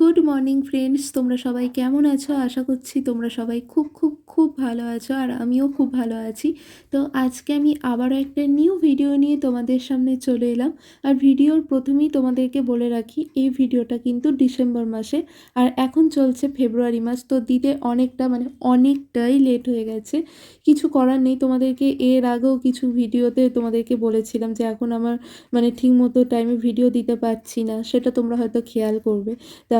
Good morning friends তোমরা সবাই কেমন আছো? আশা করছি তোমরা সবাই খুব খুব খুব ভালো আছো আর আমিও খুব ভালো আছি। তো আজকে আমি আবারও একটা নিউ ভিডিও নিয়ে তোমাদের সামনে চলে এলাম। আর ভিডিওর প্রথমেই তোমাদেরকে বলে রাখি, এই ভিডিওটা কিন্তু ডিসেম্বর মাসে আর এখন চলছে ফেব্রুয়ারি মাস। তো দিতে অনেকটা মানে অনেকটাই লেট হয়ে গেছে। কিছু করার নেই, তোমাদেরকে এর আগেও কিছু ভিডিওতে তোমাদেরকে বলেছিলাম যে এখন আমার মানে ঠিক মতো টাইমে ভিডিও দিতে পারছি না। সেটা তোমরা হয়তো খেয়াল করবে।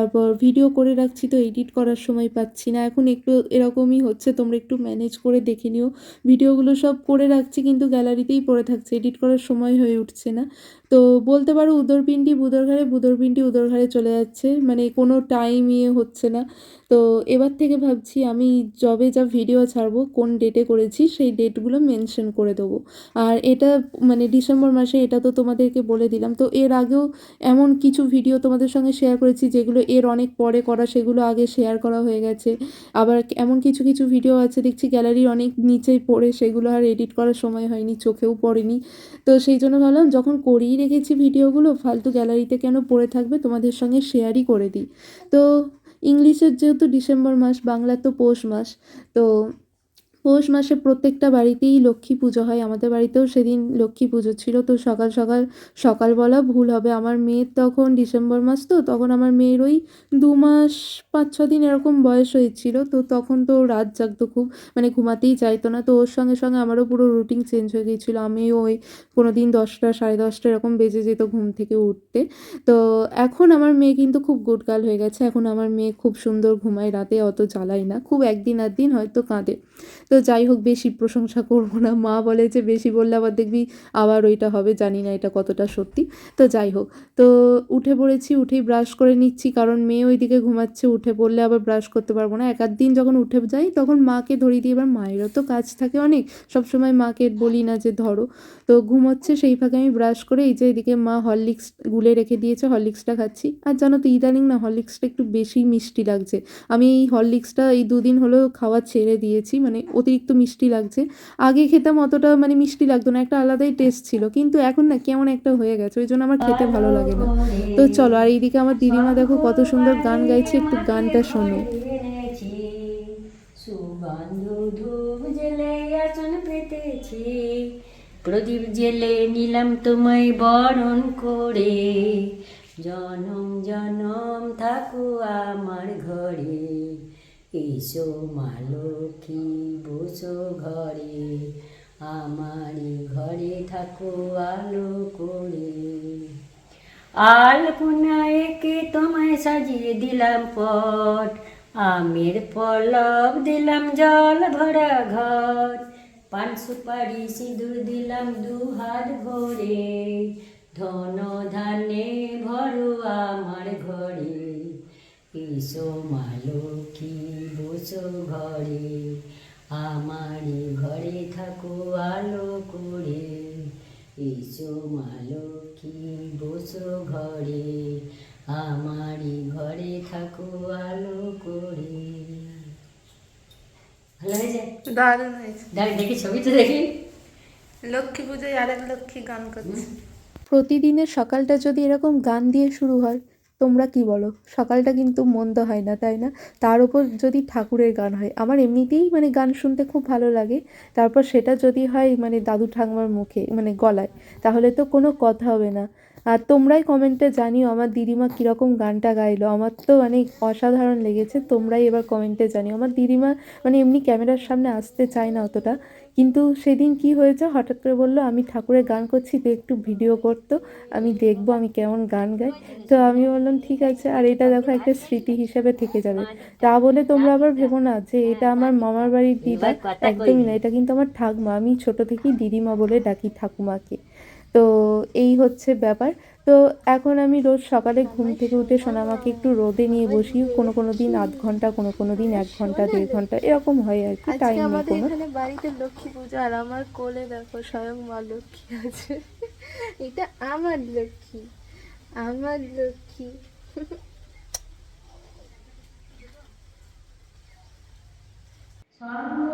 তারপর ভিডিও করে রাখছি তো এডিট করার সময় পাচ্ছি না। এখন একটু এরকমই হচ্ছে, তোমরা একটু ম্যানেজ করে দেখে নিও। ভিডিওগুলো সব করে রাখছি কিন্তু গ্যালারিতেই পড়ে থাকছে এডিট করার সময় হয়ে উঠছে না। তো বলতে পারো উদরপিণ্ডি বুদরঘাড়ে বুদরপিণ্ডি উদরঘাড়ে চলে যাচ্ছে মানে কোনো টাইম ইয়ে হচ্ছে না। তো এবার থেকে ভাবছি আমি যবে যা ভিডিও ছাড়বো, কোন ডেটে করেছি, সেই ডেটগুলো মেনশন করে দেবো। আর এটা মানে ডিসেম্বর মাসে এটা তো তোমাদেরকে বলে দিলাম। তো এর আগেও এমন কিছু ভিডিও তোমাদের সঙ্গে শেয়ার করেছি যেগুলো এর অনেক পরে করা, সেগুলো আগে শেয়ার করা হয়ে গেছে। আবার এমন কিছু কিছু ভিডিও আছে, দেখছি গ্যালারির অনেক নিচেই পড়ে, সেগুলো আর এডিট করার সময় হয়নি, চোখেও পড়েনি। তো সেই জন্য ভাবলাম, যখন করিয়ে রেখেছি ভিডিওগুলো ফালতু গ্যালারিতে কেন পড়ে থাকবে, তোমাদের সঙ্গে শেয়ারই করে দিই। তো ইংলিশের যেহেতু ডিসেম্বর মাস বাংলার তো পৌষ মাস, তো পৌষ মাসে প্রত্যেকটা বাড়িতেই লক্ষ্মী পুজো হয়। আমাদের বাড়িতেও সেদিন লক্ষ্মী পুজো ছিল। তো সকাল সকাল সকাল বলা ভুল হবে। আমার মেয়ের তখন ডিসেম্বর মাস তো, তখন আমার মেয়ের ওই দু মাস, পাঁচ, ছ দিন এরকম বয়স হয়েছিল। তো তখন তো রাত জাগতো খুব মানে ঘুমাতেই চাইতো না। তো ওর সঙ্গে সঙ্গে আমারও পুরো রুটিন চেঞ্জ হয়ে গিয়েছিল। আমিও ওই কোনো দিন দশটা, সাড়ে দশটা এরকম বেজে যেত ঘুম থেকে উঠতে। তো এখন আমার মেয়ে কিন্তু খুব গুড হয়ে গেছে। এখন আমার মেয়ে খুব সুন্দর ঘুমায়। রাতে অত জ্বালায় না। খুব একদিন আর দিন হয়তো কাঁদে। তো যাই হোক, বেশি প্রশংসা করব না। মা বলে যে, বেশি বললে আবার দেখবি আবার ওইটা হবে, জানি না এটা কতটা সত্যি। তো যাই হোক, তো উঠে পড়েছি, উঠেই ব্রাশ করে নিচ্ছি, কারণ মেয়ে ওইদিকে ঘুমাচ্ছে, উঠে পড়লে আবার ব্রাশ করতে পারব না। এক আধ দিন যখন উঠে যাই, তখন মাকে ধরিয়ে দিই। এবার মায়েরও তো কাজ থাকে অনেক। সবসময় মাকে বলি না যে, ধরো। তো ঘুমোচ্ছে, সেই ফাঁকে আমি ব্রাশ করে এই যে, এদিকে মা হরলিক্স গুলে রেখে দিয়েছে হরলিক্সটা খাচ্ছি। আর জানো তো, ইদানিং না হরলিক্সটা একটু বেশি মিষ্টি লাগছে। আমি এই হরলিক্সটা এই দুদিন হলো খাওয়া ছেড়ে দিয়েছি মানে অতিরিক্ত মিষ্টি লাগছে। আগে খেতাম অতটা মানে মিষ্টি লাগতো না, একটা আলাদাই টেস্ট ছিল। কিন্তু এখন না কেমন একটা হয়ে গেছে, ওই জন্য আমার খেতে ভালো লাগে না। তো চলো, আর এইদিকে আমার দিদিমা দেখো কত সুন্দর গান গাইছে, একটু গানটা শোনো। প্রদীপ জেলে নিলাম তোমায় বরণ করে। জনম জনম থাকো আমার ঘরে। এসো মা লক্ষ্মী, বসো ঘরে আমারই ঘরে থাকো আলো করে। আলপনা তোমায় সাজিয়ে দিলাম পট আমের পলব দিলাম জল ভরা ঘর। পান সুপারি সিঁদুর দিলাম দু হাত ভরে, ধন ধানে ভরো আমার ঘরে। এসো মা লক্ষ্মী বসো ঘরে আমার ঘরে থাকো আলো করে। এসো মা লক্ষ্মী বসো ঘরে আমার ঘরে থাকো আলো করে। ভালো হয়েছে? দারুণ হয়েছে। দেখি ছবি তো দেখি। লক্ষ্মী পুজোয় আরেক লক্ষ্মী গান করছে। প্রতিদিনের সকালটা যদি এরকম গান দিয়ে শুরু হয় তোমরা কি বলো? সকালটা কিন্তু মন্দ হয় না, তাই না? তার উপর যদি ঠাকুরের গান হয়, আমার এমনিতেই মানে গান শুনতে খুব ভালো লাগে। তারপর সেটা যদি হয় মানে দাদু ঠাকুমার মুখে মানে গলায়, তাহলে তো কোনো কথা হবে না। আর তোমরাই কমেন্টে জানিও আমার দিদিমা কীরকম গানটা গাইলো। আমার তো মানে অসাধারণ লেগেছে তোমরাই এবার কমেন্টে জানিও। আমার দিদিমা মানে এমনি ক্যামেরার সামনে আসতে চায় না অতটা কিন্তু সেদিন কি হয়েছে হঠাৎ করে বলল আমি ঠাকুরের গান করছি তো একটু ভিডিও করতো আমি দেখব আমি কেমন গান গাই। তো আমি বললাম ঠিক আছে। আর এটা দেখো একটা স্মৃতি হিসেবে থেকে যাবে। তা বলে তোমরা আবার ভেবো না যে এটা আমার মামার বাড়ির দিদা একদমই না এটা কিন্তু আমার ঠাকমা। আমি ছোট থেকেই দিদিমা বলে ডাকি ঠাকুমাকে। তো এই হচ্ছে ব্যাপার। তো এখন আমি রোজ সকালে ঘুম থেকে উঠে সোনামাকে একটু রোদে নিয়ে বসি। কোনো কোনো দিন আধ ঘণ্টা কোনো কোনো দিন এক ঘণ্টা দেড় ঘণ্টা এরকম হয় আর কি আজকে টাইম নেই আমাদের কোনো। এখানে বাড়িতে লক্ষ্মী পুজো আর আমার কোলে দেখো স্বয়ং মা লক্ষ্মী আছে। এটা আমার লক্ষ্মী আমার লক্ষ্মী। সঙ্গবাণী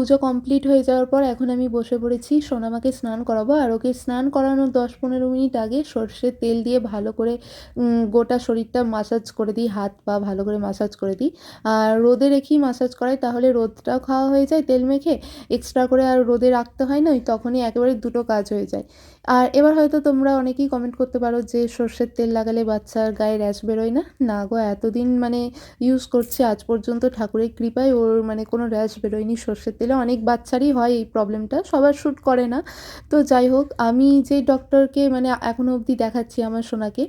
পুজো কমপ্লিট হয়ে যাওয়ার পর এখন আমি বসে পড়েছি। সোনামাকে স্নান করাবো আর ওকে স্নান করানোর দশ পনেরো মিনিট আগে সর্ষের তেল দিয়ে ভালো করে গোটা শরীরটা মাসাজ করে দিই, হাত পা ভালো করে মাসাজ করে দিই। আর রোদে রেখেই মাসাজ করাই, তাহলে রোদটাও খাওয়া হয়ে যায় তেল মেখে। এক্সট্রা করে আর রোদে রাখতে হয় না, ওই তখনই একেবারে দুটো কাজ হয়ে যায়। আর এবার হয়তো তোমরা অনেকেই কমেন্ট করতে পারো যে সর্ষের তেল লাগালে বাচ্চার গায়ে র্যাশ বেরোয় না? না গো, এতদিন মানে ইউজ করছে, আজ পর্যন্ত ঠাকুরের কৃপায় ওর মানে কোনো র্যাশ বেরোয়নি সর্ষের তেলে অনেক বাচ্চারই হয় এই প্রবলেমটা সবার শ্যুট করে না। তো যাই হোক, আমি যে ডক্টরকে মানে এখনও অবধি দেখাচ্ছি আমার সোনাকে,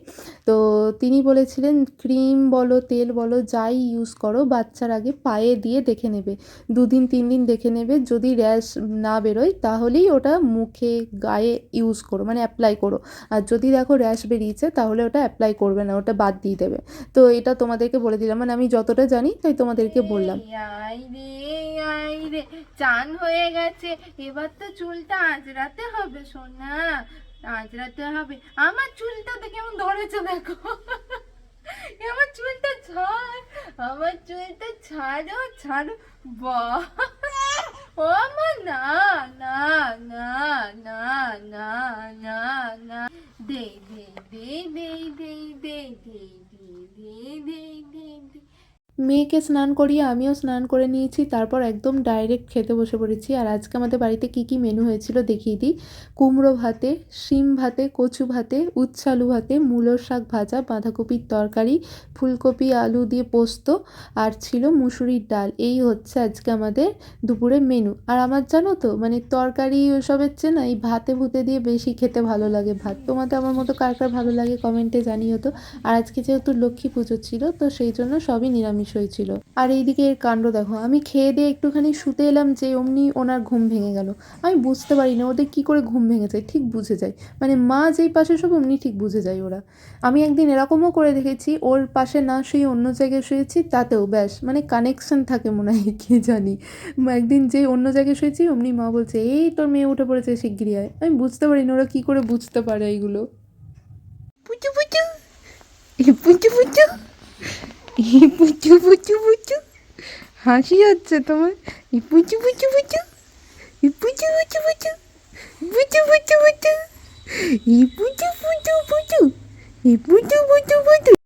তো তিনি বলেছিলেন, ক্রিম বলো, তেল বলো, যাই ইউজ করো, বাচ্চার আগে পায়ে দিয়ে দেখে নেবে। দুদিন, তিন দিন দেখে নেবে, যদি র্যাশ না বেরোয়, তাহলেই ওটা মুখে, গায়ে ইউজ করো মানে অ্যাপ্লাই করো। আর যদি দেখো র্যাশ বেরিয়েছে, তাহলে ওটা অ্যাপ্লাই করবে না, ওটা বাদ দিয়ে দেবে। তো এটা তোমাদেরকে বলে দিলাম মানে আমি যতটা জানি, তাই তোমাদেরকে বললাম। চান হয়ে গেছে, এবার তো চুলটা আঁচড়াতে হবে সোনা, আঁচড়াতে হবে। আমার চুলটা তো কেমন ধরেছে দেখো। আমার চুলটা ছাড়, আমার চুলটা ছাড়ো ছাড়ো। বাহ ও না না না না না না না। দে দে দে দে দে দে দে দে দে। মেয়েকে স্নান করিয়ে আমিও স্নান করে নিয়েছি, তারপর একদম ডাইরেক্ট খেতে বসে পড়েছি। আর আজকে আমাদের বাড়িতে কি কি মেনু হয়েছিল দেখিয়ে দিই। কুমড়ো ভাতে, শিম ভাতে, কচু ভাতে, উচ্ছালু ভাতে, মূলোর শাক ভাজা, বাঁধাকপির তরকারি, ফুলকপি, আলু দিয়ে পোস্ত আর ছিল মুসুরির ডাল। এই হচ্ছে আজকে আমাদের দুপুরে মেনু আর আমার জানো তো মানে তরকারি ওসবের চেয়ে না এই ভাতে ভুতে দিয়ে বেশি খেতে ভালো লাগে ভাত। তোমাদের আমার মতো কার কার ভালো লাগে কমেন্টে জানিও তো। আর আজকে যেহেতু লক্ষ্মী পুজো ছিল, তো সেই জন্য সবই নিরামিষ। হয়েছিল আর এইদিকে এর কাণ্ড দেখো, আমি খেয়ে দিয়ে একটুখানি শুতে এলাম যে অমনি ওনার ঘুম ভেঙে গেল। আমি বুঝতে পারি না ওদের কী করে ঘুম ভেঙে যায় ঠিক বুঝে যায়। মানে মা যেই পাশে সব অমনি ঠিক বুঝে যায় ওরা। আমি একদিন এরকমও করে দেখেছি, ওর পাশে না শুয়ে অন্য জায়গায় শুয়েছি, তাতেও ব্যাস মানে কানেকশন থাকে মনে হয়, কে জানি। একদিন যেই অন্য জায়গায় শুয়েছি, অমনি মা বলছে, এই তোর মেয়ে উঠে পড়েছে শিগগিরি আয়। আমি বুঝতে পারি না ওরা কী করে বুঝতে পারে এইগুলো পুচু পুচু। পুচু পুচু। পুচু পুচু পুচু হাসি হচ্ছে তোমার এ পুচু পুচু পুচু এ পুচু পুচু পুচু পুচু পুচু পুচু এ পুচু পুচু পুচু এ পুচু পুচু পুচু